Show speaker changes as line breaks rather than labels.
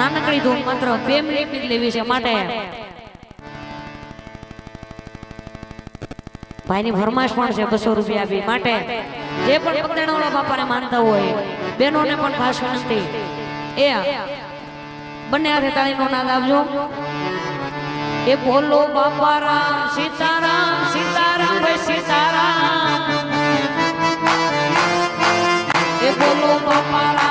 નાનકડી ધૂન માત્ર બે મિનિટની જ લેવી છે માટે. ભાઈની ફરમાશ પણ છે બસો રૂપિયા આપી માટે. જે પણ પગદણાવાળા બાપાને માનતા હોય, બહેનોને પણ ખાસ વિનંતી. એ બંને હાથે તાળીનો નાદ આવજો એ બોલો બાપા રામ સીતારામ સીતારામ ભાઈ સીતારામ. એ બોલો બાપા રામ